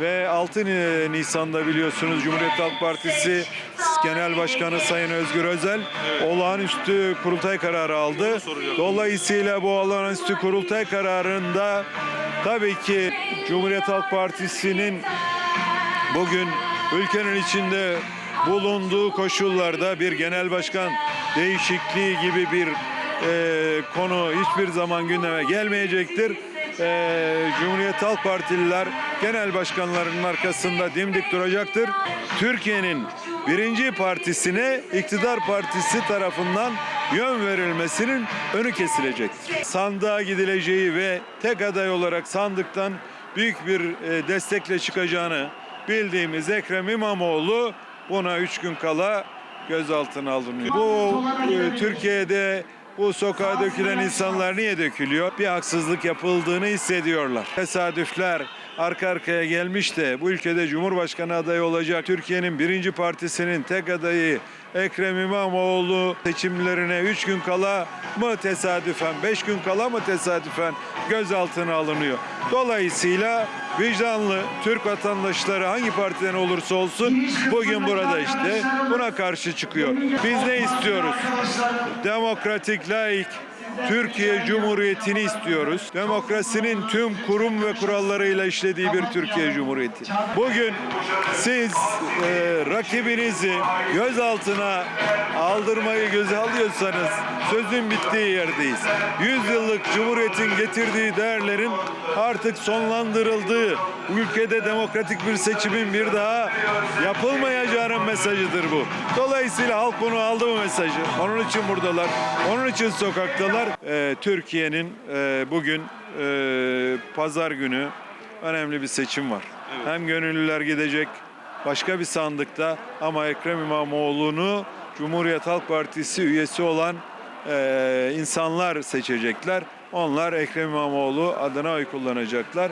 ve 6 Ni- Nisan'da biliyorsunuz Cumhuriyet Halk Partisi Genel Başkanı Sayın Özgür Özel olağanüstü kurultay kararı aldı. Dolayısıyla bu olağanüstü kurultay kararında tabii ki Cumhuriyet Halk Partisi'nin bugün ülkenin içinde bulunduğu koşullarda bir genel başkan değişikliği gibi bir e, konu hiçbir zaman gündeme gelmeyecektir. E, Cumhuriyet Halk Partililer genel başkanlarının arkasında dimdik duracaktır. Türkiye'nin birinci partisine iktidar partisi tarafından yön verilmesinin önü kesilecektir. Sandığa gidileceği ve tek aday olarak sandıktan büyük bir e, destekle çıkacağını bildiğimiz Ekrem İmamoğlu buna üç gün kala gözaltına alınıyor. Bu e, Türkiye'de bu sokağa dökülen insanlar niye dökülüyor? Bir haksızlık yapıldığını hissediyorlar. Tesadüfler arka arkaya gelmiş de bu ülkede Cumhurbaşkanı adayı olacak Türkiye'nin birinci partisinin tek adayı Ekrem İmamoğlu seçimlerine 3 gün kala mı tesadüfen, 5 gün kala mı tesadüfen gözaltına alınıyor. Dolayısıyla vicdanlı Türk vatandaşları hangi partiden olursa olsun bugün burada işte buna karşı çıkıyor. Biz ne istiyoruz? Demokratik, laik, Türkiye Cumhuriyeti'ni istiyoruz. Demokrasinin tüm kurum ve kurallarıyla işlediği bir Türkiye Cumhuriyeti. Bugün siz e, rakibinizi gözaltına aldırmayı göze alıyorsanız sözün bittiği yerdeyiz. 100 yıllık Cumhuriyet'in getirdiği değerlerin artık sonlandırıldığı ülkede demokratik bir seçimin bir daha yapılmayacağının mesajıdır bu. Dolayısıyla halk bunu aldı bu mesajı. Onun için buradalar. Onun için sokaktalar. Ee, Türkiye'nin e, bugün e, pazar günü önemli bir seçim var. Hem gönüllüler gidecek başka bir sandıkta ama Ekrem İmamoğlu'nu Cumhuriyet Halk Partisi üyesi olan e, insanlar seçecekler. Onlar Ekrem İmamoğlu adına oy kullanacaklar.